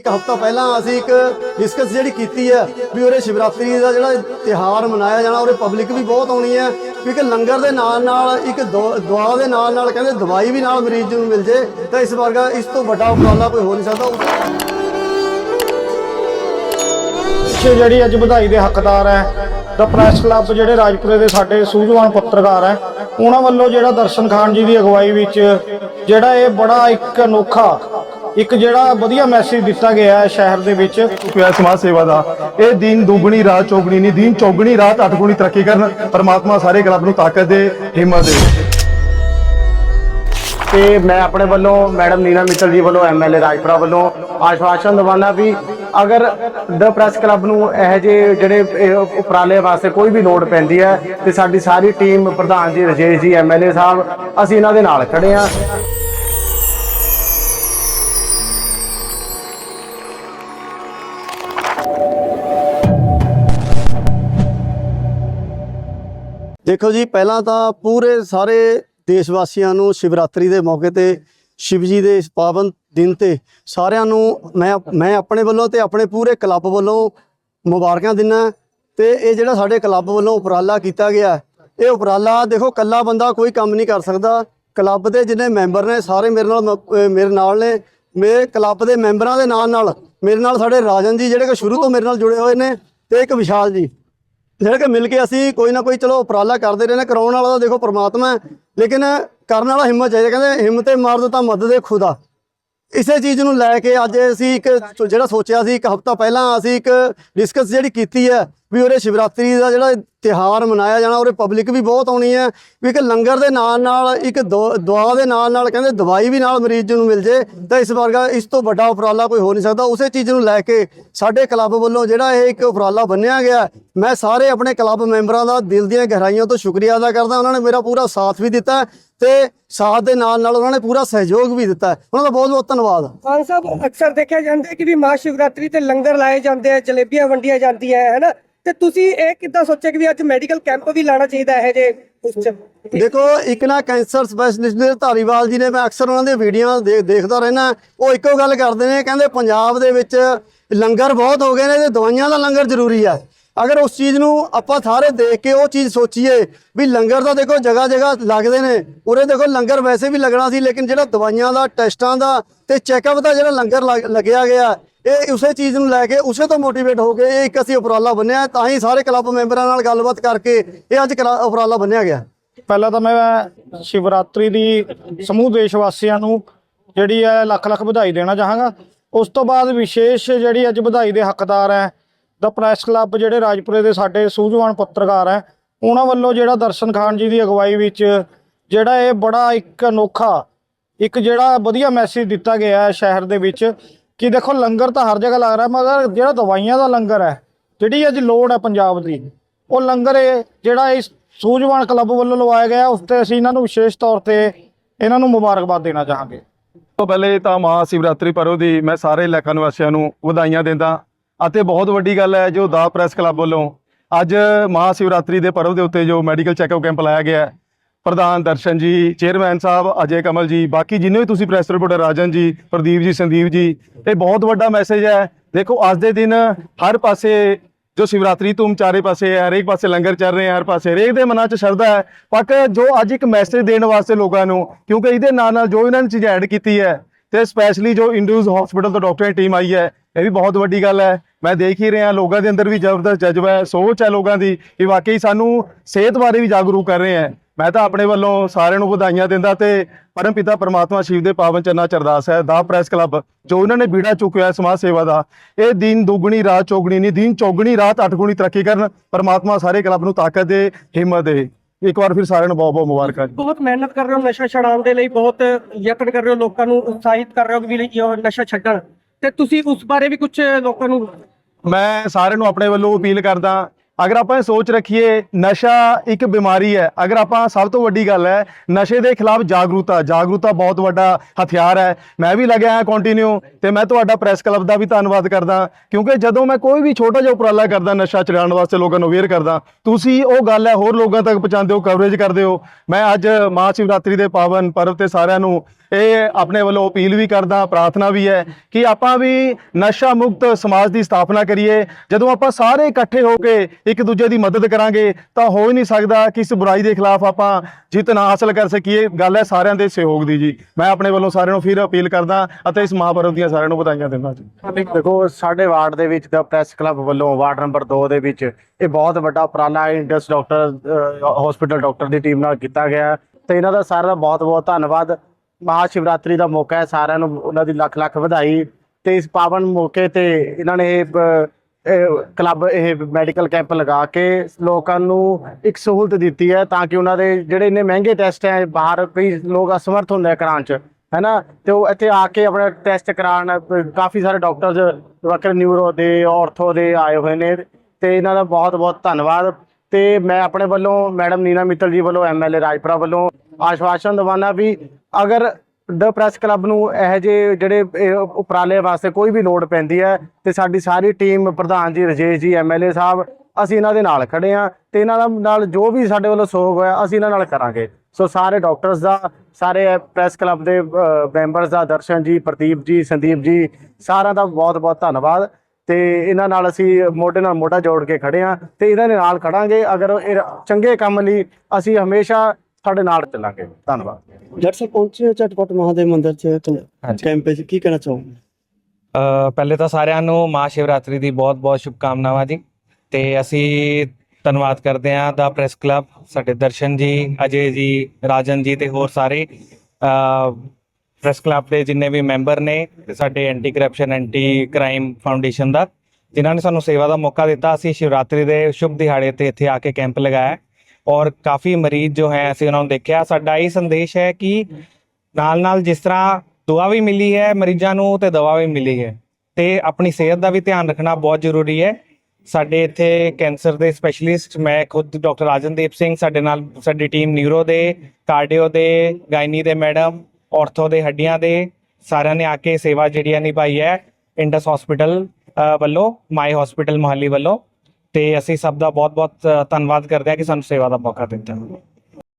ਇੱਕ ਹਫ਼ਤਾ ਪਹਿਲਾਂ ਅਸੀਂ ਇੱਕ ਡਿਸਕਸ ਜਿਹੜੀ ਕੀਤੀ ਹੈ ਵੀ ਉਹਰੇ ਸ਼ਿਵਰਾਤਰੀ ਦਾ ਜਿਹੜਾ ਤਿਹਾਰ ਮਨਾਇਆ ਜਾਣਾ ਉਹਰੇ ਪਬਲਿਕ ਵੀ ਬਹੁਤ ਆਉਣੀ ਹੈ, ਕਿਉਂਕਿ ਲੰਗਰ ਦੇ ਨਾਲ ਨਾਲ ਇੱਕ ਦੁ- ਦੁਆ ਦੇ ਨਾਲ ਨਾਲ ਕਹਿੰਦੇ ਦਵਾਈ ਵੀ ਨਾਲ ਮਰੀਜ਼ ਨੂੰ ਮਿਲ ਜੇ, ਤਾਂ ਇਸ ਵਰਗਾ ਇਸ ਤੋਂ ਵੱਡਾ ਉਪਰਾਲਾ ਕੋਈ ਹੋ ਨਹੀਂ ਸਕਦਾ। ਪਿੱਛੇ ਜਿਹੜੀ ਅੱਜ ਵਧਾਈ ਦੇ ਹੱਕਦਾਰ ਹੈ ਦਾ ਪ੍ਰੈਸ ਕਲੱਬ ਜਿਹੜੇ ਰਾਜਪੁਰੇ ਦੇ ਸਾਡੇ ਸੂਝਵਾਨ ਪੱਤਰਕਾਰ ਹੈ, ਉਹਨਾਂ ਵੱਲੋਂ ਜਿਹੜਾ ਦਰਸ਼ਨ ਖਾਨ ਜੀ ਦੀ ਅਗਵਾਈ ਵਿੱਚ ਜਿਹੜਾ ਇਹ ਬੜਾ ਇੱਕ ਅਨੋਖਾ ਇੱਕ ਜਿਹੜਾ ਵਧੀਆ ਮੈਸੇਜ ਦਿੱਤਾ ਗਿਆ ਹੈ ਸ਼ਹਿਰ ਦੇ ਵਿੱਚ। ਪਿਆ ਸਮਾਜ ਸੇਵਾ ਦਾ। ਇਹ ਦਿਨ ਦੁਗਣੀ ਰਾਤ ਚੌਗਣੀ ਨਹੀਂ ਦਿਨ ਚੌਗਣੀ ਰਾਤ ਅੱਠਗੁਣੀ ਤਰੱਕੀ ਕਰਨ ਪਰਮਾਤਮਾ ਸਾਰੇ ਕਲੱਬ ਨੂੰ ਤਾਕਤ ਦੇ ਹਿੰਮਤ ਦੇ। ਤੇ ਮੈਂ ਆਪਣੇ ਵੱਲੋਂ ਮੈਡਮ ਨੀਨਾ ਮਿੱਤਲ ਜੀ ਵੱਲੋਂ ਐਮਐਲਏ ਰਾਜਪੁਰਾ ਵੱਲੋਂ ਆਸ਼ਵਾਸਨ ਦਵਾਨਾ ਵੀ ਅਗਰ ਦ ਪ੍ਰੈਸ ਕਲੱਬ ਨੂੰ ਇਹ ਜਿਹੇ ਜਿਹੜੇ ਉਪਰਾਲੇ ਵਾਸਤੇ ਕੋਈ ਵੀ ਲੋੜ ਪੈਂਦੀ ਹੈ ਤੇ ਸਾਡੀ ਸਾਰੀ ਟੀਮ ਪ੍ਰਧਾਨ ਜੀ ਰਜੇਸ਼ ਜੀ ਐਮਐਲਏ ਸਾਹਿਬ ਅਸੀਂ ਇਹਨਾਂ ਦੇ ਨਾਲ ਖੜੇ ਹਾਂ। ਦੇਖੋ ਜੀ, ਪਹਿਲਾਂ ਤਾਂ ਪੂਰੇ ਸਾਰੇ ਦੇਸ਼ ਵਾਸੀਆਂ ਨੂੰ ਸ਼ਿਵਰਾਤਰੀ ਦੇ ਮੌਕੇ ਤੇ ਸ਼ਿਵ ਜੀ ਦੇ ਇਸ ਪਾਵਨ ਦਿਨ ਤੇ ਸਾਰਿਆਂ ਨੂੰ ਮੈਂ ਮੈਂ ਆਪਣੇ ਵੱਲੋਂ ਤੇ ਆਪਣੇ ਪੂਰੇ ਕਲੱਬ ਵੱਲੋਂ ਮੁਬਾਰਕਾਂ ਦਿੰਦਾ ਤੇ ਇਹ ਜਿਹੜਾ ਸਾਡੇ ਕਲੱਬ ਵੱਲੋਂ ਉਪਰਾਲਾ ਕੀਤਾ ਗਿਆ ਇਹ ਉਪਰਾਲਾ ਦੇਖੋ ਕੱਲਾ ਬੰਦਾ ਕੋਈ ਕੰਮ ਨਹੀਂ ਕਰ ਸਕਦਾ। ਕਲੱਬ ਦੇ ਜਿੰਨੇ ਮੈਂਬਰ ਨੇ, ਸਾਰੇ ਮੇਰੇ ਨਾਲ ਮ- ਮੇਰੇ ਨਾਲ ਨੇ। ਮੇਰੇ ਕਲੱਬ ਦੇ ਮੈਂਬਰਾਂ ਦੇ ਨਾਲ ਨਾਲ ਮੇਰੇ ਨਾਲ ਸਾਡੇ ਰਾਜਨ ਜੀ ਜਿਹੜੇ ਕਿ ਸ਼ੁਰੂ ਤੋਂ ਮੇਰੇ ਨਾਲ ਜੁੜੇ ਹੋਏ ਨੇ ਤੇ ਇੱਕ ਵਿਸ਼ਾਲ ਜੀ। ਜਿਹੜੇ ਕਿ ਮਿਲ ਕੇ ਅਸੀਂ ਕੋਈ ਨਾ ਕੋਈ ਚਲੋ ਉਪਰਾਲਾ ਕਰਦੇ ਰਹਿੰਦੇ ਕਰਾਉਣ ਵਾਲਾ ਤਾਂ ਦੇਖੋ ਪ੍ਰਮਾਤਮਾ ਹੈ, ਲੇਕਿਨ ਕਰਨ ਵਾਲਾ ਹਿੰਮਤ ਚਾਹੀਦਾ, ਕਹਿੰਦੇ ਹਿੰਮਤੇ ਮਾਰ ਤਾਂ ਮਦਦ ਦੇ ਖੁਦਾ। ਇਸੇ ਚੀਜ਼ ਨੂੰ ਲੈ ਕੇ ਅੱਜ ਅਸੀਂ ਇੱਕ ਜਿਹੜਾ ਸੋਚਿਆ ਸੀ, ਇੱਕ ਹਫ਼ਤਾ ਪਹਿਲਾਂ ਅਸੀਂ ਇੱਕ ਡਿਸਕਸ ਜਿਹੜੀ ਕੀਤੀ ਹੈ ਵੀ ਉਹਰੇ ਸ਼ਿਵਰਾਤਰੀ ਦਾ ਜਿਹੜਾ ਤਿਹਾਰ ਮਨਾਇਆ ਜਾਣਾ ਉਹਰੇ ਪਬਲਿਕ ਵੀ ਬਹੁਤ ਆਉਣੀ ਹੈ। ਕਿਉਂਕਿ ਲੰਗਰ ਦੇ ਨਾਲ ਨਾਲ, ਇੱਕ ਦੁਆ ਦੇ ਨਾਲ ਨਾਲ ਕਹਿੰਦੇ ਦਵਾਈ ਵੀ ਨਾਲ ਮਰੀਜ਼ ਨੂੰ ਮਿਲ ਜੇ, ਤਾਂ ਇਸ ਵਰਗਾ ਇਸ ਤੋਂ ਵੱਡਾ ਉਪਰਾਲਾ ਕੋਈ ਹੋ ਨਹੀਂ ਸਕਦਾ। ਉਸੇ ਚੀਜ਼ ਨੂੰ ਲੈ ਕੇ ਸਾਡੇ ਕਲੱਬ ਵੱਲੋਂ ਜਿਹੜਾ ਇਹ ਇੱਕ ਉਪਰਾਲਾ ਬੰਨਿਆ ਗਿਆ ਮੈਂ ਸਾਰੇ ਆਪਣੇ ਕਲੱਬ ਮੈਂਬਰਾਂ ਦਾ ਦਿਲ ਦੀਆਂ ਗਹਿਰਾਈਆਂ ਤੋਂ ਸ਼ੁਕਰੀਆ ਅਦਾ ਕਰਦਾ। ਉਹਨਾਂ ਨੇ ਮੇਰਾ ਪੂਰਾ ਸਾਥ ਵੀ ਦਿੱਤਾ ਤੇ ਸਾਥ ਦੇ ਨਾਲ ਨਾਲ ਉਹਨਾਂ ਨੇ ਪੂਰਾ ਸਹਿਯੋਗ ਵੀ ਦਿੱਤਾ ਉਹਨਾਂ ਦਾ ਬਹੁਤ ਬਹੁਤ ਧੰਨਵਾਦ। ਖਾਨ ਸਾਹਿਬ, ਅਕਸਰ ਦੇਖਿਆ ਜਾਂਦਾ ਕਿ ਵੀ ਮਹਾ ਸ਼ਿਵਰਾਤਰੀ ਤੇ ਲੰਗਰ ਲਾਏ ਜਾਂਦੇ ਆ, ਜਲੇਬੀਆਂ ਵੰਡੀਆਂ ਜਾਂਦੀਆਂ ਹੈ ਹੈਨਾ ਤੇ ਤੁਸੀਂ ਇਹ ਕਿੱਦਾਂ ਸੋਚਿਆ ਕਿ ਵੀ ਅੱਜ ਮੈਡੀਕਲ ਕੈਂਪ ਵੀ ਲਾਣਾ ਚਾਹੀਦਾ ਹੈ ਜੇ ਉਸ ਚ? ਦੇਖੋ, ਇੱਕ ਨਾ ਕੈਂਸਰ ਸਪੈਸ਼ਲਿਸਟ ਦੇ ਧਾਰੀਵਾਲ ਜੀ ਨੇ, ਮੈਂ ਅਕਸਰ ਉਹਨਾਂ ਦੀਆਂ ਵੀਡੀਓ ਦੇਖ ਦੇਖਦਾ ਰਹਿਣਾ ਉਹ ਇੱਕੋ ਗੱਲ ਕਰਦੇ ਨੇ, ਕਹਿੰਦੇ ਪੰਜਾਬ ਦੇ ਵਿੱਚ ਲੰਗਰ ਬਹੁਤ ਹੋ ਗਏ ਨੇ ਤੇ ਦਵਾਈਆਂ ਦਾ ਲੰਗਰ ਜ਼ਰੂਰੀ ਹੈ ਅਗਰ ਉਸ ਚੀਜ਼ ਨੂੰ ਆਪਾਂ ਸਾਰੇ ਦੇਖ ਕੇ ਉਹ ਚੀਜ਼ ਸੋਚੀਏ ਵੀ ਲੰਗਰ ਤਾਂ ਦੇਖੋ ਜਗ੍ਹਾ ਜਗ੍ਹਾ ਲੱਗਦੇ ਨੇ, ਉਰੇ ਦੇਖੋ ਲੰਗਰ ਵੈਸੇ ਵੀ ਲੱਗਣਾ ਸੀ, ਲੇਕਿਨ ਜਿਹੜਾ ਦਵਾਈਆਂ ਦਾ, ਟੈਸਟਾਂ ਦਾ ਤੇ ਚੈੱਕਅਪ ਦਾ ਜਿਹੜਾ ਲੰਗਰ ਲੱਗਿਆ ਗਿਆ ਇਹ ਉਸੇ ਚੀਜ਼ ਨੂੰ ਲੈ ਕੇ ਉਸੇ ਤੋਂ ਮੋਟੀਵੇਟ ਹੋ ਕੇ ਇਹ ਇੱਕ ਅਸੀਂ ਉਪਰਾਲਾ ਬੰਨਿਆ ਤਾਂ ਹੀ ਸਾਰੇ ਕਲੱਬ ਮੈਂਬਰਾਂ ਨਾਲ ਗੱਲਬਾਤ ਕਰਕੇ ਇਹ ਅੱਜ ਕਲਾ- ਉਪਰਾਲਾ ਬੰਨਿਆ ਗਿਆ। ਪਹਿਲਾਂ ਤਾਂ ਮੈਂ ਸ਼ਿਵਰਾਤਰੀ ਦੀ ਸਮੂਹ ਦੇਸ਼ ਵਾਸੀਆਂ ਨੂੰ ਜਿਹੜੀ ਹੈ ਲੱਖ ਲੱਖ ਵਧਾਈ ਦੇਣਾ ਚਾਹਾਂਗਾ। ਉਸ ਤੋਂ ਬਾਅਦ ਵਿਸ਼ੇਸ਼ ਜਿਹੜੀ ਅੱਜ ਵਧਾਈ ਦੇ ਹੱਕਦਾਰ ਹੈ ਦਾ ਪ੍ਰੈਸ ਕਲੱਬ ਜਿਹੜੇ ਰਾਜਪੁਰੇ ਦੇ ਸਾਡੇ ਸੂਝਵਾਨ ਪੱਤਰਕਾਰ ਹੈ, ਉਹਨਾਂ ਵੱਲੋਂ ਜਿਹੜਾ ਦਰਸ਼ਨ ਖਾਨ ਜੀ ਦੀ ਅਗਵਾਈ ਵਿੱਚ ਜਿਹੜਾ ਇਹ ਬੜਾ ਇੱਕ ਅਨੋਖਾ, ਇੱਕ ਜਿਹੜਾ ਵਧੀਆ ਮੈਸੇਜ ਦਿੱਤਾ ਗਿਆ ਹੈ ਸ਼ਹਿਰ ਦੇ ਵਿੱਚ ਕਿ ਦੇਖੋ ਲੰਗਰ ਤਾਂ ਹਰ ਜਗ੍ਹਾ ਲੱਗ ਰਿਹਾ, ਮਗਰ ਜਿਹੜਾ ਦਵਾਈਆਂ ਦਾ ਲੰਗਰ ਹੈ, ਜਿਹੜੀ ਅੱਜ ਲੋੜ ਹੈ ਪੰਜਾਬ ਦੀ, ਉਹ ਲੰਗਰ ਇਹ ਜਿਹੜਾ ਇਸ ਸੂਝਵਾਨ ਕਲੱਬ ਵੱਲੋਂ ਲਵਾਇਆ ਗਿਆ, ਉਸ ਤੇ ਅਸੀਂ ਇਹਨਾਂ ਨੂੰ ਵਿਸ਼ੇਸ਼ ਤੌਰ ਤੇ ਇਹਨਾਂ ਨੂੰ ਮੁਬਾਰਕਬਾਦ ਦੇਣਾ ਚਾਹਾਂਗੇ। ਤੋਂ ਪਹਿਲੇ ਤਾਂ ਮਹਾ ਸ਼ਿਵਰਾਤਰੀ ਪਰਵ ਦੀ ਮੈਂ ਸਾਰੇ ਇਲਾਕਾ ਨਿਵਾਸੀਆਂ ਨੂੰ ਵਧਾਈਆਂ ਦਿੰਦਾ ਅਤੇ ਬਹੁਤ ਵੱਡੀ ਗੱਲ ਹੈ ਜੋ ਦਾ ਪ੍ਰੈਸ ਕਲੱਬ ਵੱਲੋਂ ਅੱਜ ਮਹਾ ਸ਼ਿਵਰਾਤਰੀ ਦੇ ਪਰਵ ਦੇ ਉੱਤੇ ਜੋ ਮੈਡੀਕਲ ਚੈੱਕਅਪ ਕੈਂਪ ਲਾਇਆ ਗਿਆ ਹੈ ਪ੍ਰਧਾਨ ਦਰਸ਼ਨ ਜੀ, ਚੇਅਰਮੈਨ ਸਾਹਿਬ, ਅਜੇ ਕਮਲ ਜੀ, ਬਾਕੀ ਜਿੰਨੇ ਵੀ ਤੁਸੀਂ ਪ੍ਰੈਸ ਰਿਪੋਰਟਰ ਰਾਜਨ ਜੀ, ਪ੍ਰਦੀਪ ਜੀ, ਸੰਦੀਪ ਜੀ, ਇਹ ਬਹੁਤ ਵੱਡਾ ਮੈਸੇਜ ਹੈ। ਦੇਖੋ, ਅੱਜ ਦੇ ਦਿਨ ਹਰ ਪਾਸੇ ਜੋ ਸ਼ਿਵਰਾਤਰੀ ਧੂਮ ਚਾਰੇ ਪਾਸੇ ਹੈ, ਹਰੇਕ ਪਾਸੇ ਲੰਗਰ ਚੱਲ ਰਹੇ ਹੈ, ਹਰ ਪਾਸੇ ਹਰੇਕ ਦੇ ਮਨਾਂ 'ਚ ਸ਼ਰਧਾ ਹੈ। ਪਰ ਜੋ ਅੱਜ ਇੱਕ ਮੈਸੇਜ ਦੇਣ ਵਾਸਤੇ ਲੋਕਾਂ ਨੂੰ, ਕਿਉਂਕਿ ਇਹਦੇ ਨਾਲ ਨਾਲ ਜੋ ਇਹਨਾਂ ਨੇ ਚੀਜ਼ ਐਡ ਕੀਤੀ ਹੈ, ਤੇ ਸਪੈਸ਼ਲੀ ਜੋ ਇੰਡੂਜ਼ ਹਸਪੀਟਲ ਤੋਂ ਡਾਕਟਰਾਂ ਦੀ ਟੀਮ ਆਈ ਹੈ, ਇਹ ਵੀ ਬਹੁਤ ਵੱਡੀ ਗੱਲ ਹੈ। ਮੈਂ ਦੇਖ ਹੀ ਰਿਹਾ, ਲੋਕਾਂ ਦੇ ਅੰਦਰ ਵੀ ਜ਼ਬਰਦਸਤ ਜਜ਼ਬਾ ਹੈ, ਸੋਚ ਹੈ ਲੋਕਾਂ ਦੀ ਕਿ ਵਾਕਈ ਸਾਨੂੰ ਸਿਹਤ ਬਾਰੇ ਵੀ ਜਾਗਰੂਕ ਕਰ ਰਹੇ ਹੈ। ਮੈਂ ਤਾਂ ਆਪਣੇ ਵੱਲੋਂ ਸਾਰਿਆਂ ਨੂੰ ਵਧਾਈਆਂ ਦਿੰਦਾ ਤੇ ਪਰਮ ਪਿਤਾ ਪਰਮਾਤਮਾ ਸ਼ਿਵ ਦੇ ਪਾਵਨ ਚਰਨਾਂ ਚ ਅਰਦਾਸ ਹੈ। ਦਾ ਪ੍ਰੈਸ ਕਲੱਬ ਜੋ ਉਹਨਾਂ ਨੇ ਬੀੜਾ ਚੁੱਕਿਆ ਸਮਾਜ ਸੇਵਾ ਦਾ ਇਹ ਦਿਨ ਦੁਗਣੀ ਰਾਤ ਚੌਗਣੀ ਨਹੀਂ ਦਿਨ ਚੌਗਣੀ ਰਾਤ ਅੱਠਗੁਣੀ ਤਰੱਕੀ ਕਰਨ ਪਰਮਾਤਮਾ ਸਾਰੇ ਕਲੱਬ ਨੂੰ ਤਾਕਤ ਦੇ ਹਿੰਮਤ ਦੇ। ਇੱਕ ਵਾਰ ਫਿਰ ਸਾਰਿਆਂ ਨੂੰ ਬਹੁਤ ਬਹੁਤ ਮੁਬਾਰਕਾਂ ਬਹੁਤ ਮਿਹਨਤ ਕਰ ਰਹੇ ਹੋ ਨਸ਼ਾ ਛਡਾਉਣ ਦੇ ਲਈ ਬਹੁਤ ਯਤਨ ਕਰ ਰਹੇ ਹੋ ਲੋਕਾਂ ਨੂੰ ਉਤਸ਼ਾਹਿਤ ਕਰ ਰਹੇ ਹੋ ਕਿ ਵੀ ਨਸ਼ਾ ਛੱਡਣ। ਤੇ ਤੁਸੀਂ ਉਸ ਬਾਰੇ ਵੀ ਕੁਝ ਲੋਕਾਂ ਨੂੰ ਮੈਂ ਸਾਰਿਆਂ ਨੂੰ ਆਪਣੇ ਵੱਲੋਂ ਅਪੀਲ ਕਰਦਾ ਅਗਰ ਆਪਾਂ ਇਹ ਸੋਚ ਰੱਖੀਏ, ਨਸ਼ਾ ਇੱਕ ਬਿਮਾਰੀ ਹੈ। ਅਗਰ ਆਪਾਂ ਸਭ ਤੋਂ ਵੱਡੀ ਗੱਲ ਹੈ, ਨਸ਼ੇ ਦੇ ਖਿਲਾਫ ਜਾਗਰੂਕਤਾ। ਜਾਗਰੂਕਤਾ ਬਹੁਤ ਵੱਡਾ ਹਥਿਆਰ ਹੈ। ਮੈਂ ਵੀ ਲੱਗਿਆ ਹਾਂ ਕੰਟੀਨਿਊ ਤੇ ਮੈਂ ਤੁਹਾਡਾ ਪ੍ਰੈਸ ਕਲੱਬ ਦਾ ਵੀ ਧੰਨਵਾਦ ਕਰਦਾ ਕਿਉਂਕਿ ਜਦੋਂ ਮੈਂ ਕੋਈ ਵੀ ਛੋਟਾ ਜਿਹਾ ਉਪਰਾਲਾ ਕਰਦਾ, ਨਸ਼ਾ ਛਡਾਉਣ ਵਾਸਤੇ ਲੋਕਾਂ ਨੂੰ ਅਵੇਅਰ ਕਰਦਾ, ਤੁਸੀਂ ਉਹ ਗੱਲ ਹੈ, ਹੋਰ ਲੋਕਾਂ ਤੱਕ ਪਹੁੰਚਾਉਂਦੇ ਹੋ ਕਵਰੇਜ ਕਰਦੇ ਹੋ। ਮੈਂ ਅੱਜ ਮਹਾ ਸ਼ਿਵਰਾਤਰੀ ਦੇ ਪਾਵਨ ਪਰਵ ਤੇ ਸਾਰਿਆਂ ਨੂੰ ਇਹ ਆਪਣੇ ਵੱਲੋਂ ਅਪੀਲ ਵੀ ਕਰਦਾ, ਪ੍ਰਾਰਥਨਾ ਵੀ ਹੈ ਕਿ ਆਪਾਂ ਵੀ ਨਸ਼ਾ ਮੁਕਤ ਸਮਾਜ ਦੀ ਸਥਾਪਨਾ ਕਰੀਏ। ਜਦੋਂ ਆਪਾਂ ਸਾਰੇ ਇਕੱਠੇ ਹੋ ਕੇ ਇੱਕ ਦੂਜੇ ਦੀ ਮਦਦ ਕਰਾਂਗੇ, ਤਾਂ ਹੋ ਹੀ ਨਹੀਂ ਸਕਦਾ ਕਿ ਇਸ ਬੁਰਾਈ ਦੇ ਖਿਲਾਫ ਆਪਾਂ ਜਿੱਤ ਨਾ ਹਾਸਲ ਕਰ ਸਕੀਏ। ਗੱਲ ਹੈ ਸਾਰਿਆਂ ਦੇ ਸਹਿਯੋਗ ਦੀ ਜੀ। ਮੈਂ ਆਪਣੇ ਵੱਲੋਂ ਸਾਰਿਆਂ ਨੂੰ ਫਿਰ ਅਪੀਲ ਕਰਦਾ ਅਤੇ ਇਸ ਮਹਾਪਰਵ ਦੀਆਂ ਸਾਰਿਆਂ ਨੂੰ ਵਧਾਈਆਂ ਦਿੰਦਾ ਜੀ। ਦੇਖੋ, ਸਾਡੇ ਵਾਰਡ ਦੇ ਵਿੱਚ ਦਾ ਪ੍ਰੈਸ ਕਲੱਬ ਵੱਲੋਂ ਵਾਰਡ ਨੰਬਰ 2 ਦੇ ਵਿੱਚ ਇਹ ਬਹੁਤ ਵੱਡਾ ਉਪਰਾਲਾ ਇੰਡਸ ਡਾਕਟਰ ਹਸਪੀਟਲ ਡਾਕਟਰ ਦੀ ਟੀਮ ਨਾਲ ਕੀਤਾ ਗਿਆ ਹੈ। ਤੇ ਇਹਨਾਂ ਦਾ ਸਾਰਿਆਂ ਦਾ ਬਹੁਤ ਬਹੁਤ ਧੰਨਵਾਦ। ਮਹਾ ਸ਼ਿਵਰਾਤਰੀ ਦਾ ਮੌਕਾ ਹੈ, ਸਾਰਿਆਂ ਨੂੰ ਉਹਨਾਂ ਦੀ ਲੱਖ ਲੱਖ ਵਧਾਈ ਤੇ ਇਸ ਪਾਵਨ ਮੌਕੇ ਤੇ ਇਹਨਾਂ ਨੇ ਇਹ ਕਲੱਬ, ਇਹ ਮੈਡੀਕਲ ਕੈਂਪ ਲਗਾ ਕੇ ਲੋਕਾਂ ਨੂੰ ਇੱਕ ਸਹੂਲਤ ਦਿੱਤੀ ਹੈ ਤਾਂ ਕਿ ਉਹਨਾਂ ਦੇ ਜਿਹੜੇ ਇੰਨੇ ਮਹਿੰਗੇ ਟੈਸਟ ਹੈ, ਬਾਹਰ ਕਈ ਲੋਕ ਅਸਮਰਥ ਹੁੰਦੇ ਆ ਕਰਾਉਣ ਚ, ਹੈਨਾ? ਤੇ ਉਹ ਇੱਥੇ ਆ ਕੇ ਆਪਣਾ ਟੈਸਟ ਕਰਾਉਣ, ਕਾਫੀ ਸਾਰੇ ਡਾਕਟਰਸ ਵਕਰ ਨਿਊਰੋ ਦੇ ਆਰਥੋ ਦੇ ਆਏ ਹੋਏ ਨੇ ਤੇ ਇਹਨਾਂ ਦਾ ਬਹੁਤ ਬਹੁਤ ਧੰਨਵਾਦ ਤੇ ਮੈਂ ਆਪਣੇ ਵੱਲੋਂ ਮੈਡਮ ਨੀਨਾ ਮਿੱਤਲ ਜੀ ਵੱਲੋਂ ਐਮਐਲਏ ਰਾਜਪੁਰਾ ਵੱਲੋਂ ਆਸ਼ਵਾਸਨ ਦਵਾਨਾ ਵੀ ਅਗਰ ਦ ਪ੍ਰੈਸ ਕਲੱਬ ਨੂੰ ਇਹ ਜਿਹੇ ਜਿਹੜੇ, ਇਹ ਉਪਰਾਲੇ ਵਾਸਤੇ ਕੋਈ ਵੀ ਲੋੜ ਪੈਂਦੀ ਹੈ ਤੇ ਸਾਡੀ ਸਾਰੀ ਟੀਮ ਪ੍ਰਧਾਨ ਜੀ, ਰਜੇਸ਼ ਜੀ ਐਮਐਲਏ ਸਾਹਿਬ, ਅਸੀਂ ਇਹਨਾਂ ਦੇ ਨਾਲ ਖੜੇ ਆ ਤੇ ਇਹਨਾਂ ਨਾਲ ਜੋ ਵੀ ਸਾਡੇ ਵੱਲੋਂ ਸਹਿਯੋਗ ਹੋਇਆ, ਅਸੀਂ ਇਹਨਾਂ ਨਾਲ ਕਰਾਂਗੇ। ਸੋ ਸਾਰੇ ਡਾਕਟਰਸ ਦਾ, ਸਾਰੇ ਪ੍ਰੈਸ ਕਲੱਬ ਦੇ ਮੈਂਬਰਸ ਦਾ, ਦਰਸ਼ਨ ਜੀ, ਪ੍ਰਦੀਪ ਜੀ, ਸੰਦੀਪ ਜੀ, ਸਾਰਿਆਂ ਦਾ ਬਹੁਤ ਬਹੁਤ ਧੰਨਵਾਦ ਤੇ ਇਹਨਾਂ ਨਾਲ ਅਸੀਂ ਮੋਢੇ ਨਾਲ ਮੋਢਾ ਜੋੜ ਕੇ ਖੜੇ ਆ ਤੇ ਇਹਨਾਂ ਦੇ ਨਾਲ ਖੜਾਂਗੇ। ਅਗਰ ਇਹ ਚੰਗੇ ਕੰਮ ਲਈ ਅਸੀਂ ਹਮੇਸ਼ਾ ਸਾਡੇ ਨਾਲ ਚੱਲਾਂਗੇ। ਧੰਨਵਾਦ। ਡਾਕਟਰ ਸਾਹਿਬ ਪਹੁੰਚੇ ਹੋ ਝਟਪਟ ਮਹਾਦੇਵ ਮੰਦਿਰ ਚ? ਹਾਂਜੀ। ਕੈਂਪ ਕੀ ਕਹਿਣਾ ਚਾਹੋਗੇ? ਅ, ਪਹਿਲੇ ਤਾਂ ਸਾਰਿਆਂ ਨੂੰ ਮਹਾ ਸ਼ਿਵਰਾਤਰੀ ਦੀ ਬਹੁਤ-ਬਹੁਤ ਸ਼ੁਭਕਾਮਨਾਵਾਂ ਜੀ। ਤੇ ਅਸੀਂ ਧੰਨਵਾਦ ਕਰਦੇ ਹਾਂ ਦਾ ਪ੍ਰੈਸ ਕਲੱਬ ਸਾਡੇ ਦਰਸ਼ਨ ਜੀ ਅਜੇ ਜੀ ਰਾਜਨ ਜੀ ਤੇ ਹੋਰ ਸਾਰੇ। ਪ੍ਰੈਸ ਕਲੱਬ ਦੇ ਜਿੰਨੇ ਵੀ ਮੈਂਬਰ ਨੇ ਤੇ ਸਾਡੇ anti corruption anti crime foundation ਦਾ ਜਿਨ੍ਹਾਂ ਨੇ ਸਾਨੂੰ ਸੇਵਾ ਦਾ ਮੌਕਾ ਦਿੱਤਾ ਅਸੀਂ ਸ਼ਿਵਰਾਤਰੀ ਦੇ ਸ਼ੁਭ ਦਿਹਾੜੇ ਤੇ ਇੱਥੇ ਆ ਕੇ ਕੈਂਪ ਲਗਾਇਆ। ਹੈ ਔਰ ਕਾਫੀ ਮਰੀਜ਼ ਜੋ ਹੈ ਅਸੀਂ ਉਹਨਾਂ ਨੂੰ ਦੇਖਿਆ। ਸਾਡਾ ਇਹ ਸੰਦੇਸ਼ ਹੈ ਕਿ ਨਾਲ ਨਾਲ ਜਿਸ ਤਰ੍ਹਾਂ ਦੁਆ ਵੀ ਮਿਲੀ ਹੈ ਮਰੀਜ਼ਾਂ ਨੂੰ ਤੇ ਦਵਾ ਵੀ ਮਿਲੀ ਹੈ। ਤੇ ਆਪਣੀ ਸਿਹਤ ਦਾ ਵੀ ਧਿਆਨ ਰੱਖਣਾ ਬਹੁਤ ਜ਼ਰੂਰੀ ਹੈ। ਸਾਡੇ ਇੱਥੇ ਕੈਂਸਰ ਦੇ ਸਪੈਸ਼ਲਿਸਟ, ਮੈਂ ਖੁਦ ਡਾਕਟਰ ਰਾਜਨਦੀਪ ਸਿੰਘ, ਸਾਡੇ ਨਾਲ ਸਾਡੀ ਟੀਮ ਨਿਊਰੋ ਦੇ, ਕਾਰਡੀਓ ਦੇ, ਗਾਇਨੀ ਦੇ ਮੈਡਮ, ਔਰਥੋ ਦੇ, ਹੱਡੀਆਂ ਦੇ, ਸਾਰਿਆਂ ਨੇ ਆ ਕੇ ਸੇਵਾ ਜਿਹੜੀ ਹੈ ਨਿਭਾਈ ਹੈ। ਇੰਡਸ ਹਸਪੀਟਲ ਵੱਲੋਂ, ਮਾਈ ਹਸਪੀਟਲ ਮੋਹਾਲੀ ਵੱਲੋਂ। ਤੇ ਅਸੀਂ ਸਭ ਦਾ ਬਹੁਤ ਬਹੁਤ ਧੰਨਵਾਦ ਕਰਦੇ ਹਾਂ ਕਿ ਸਾਨੂੰ ਸੇਵਾ ਦਾ ਮੌਕਾ ਦਿੱਤਾ।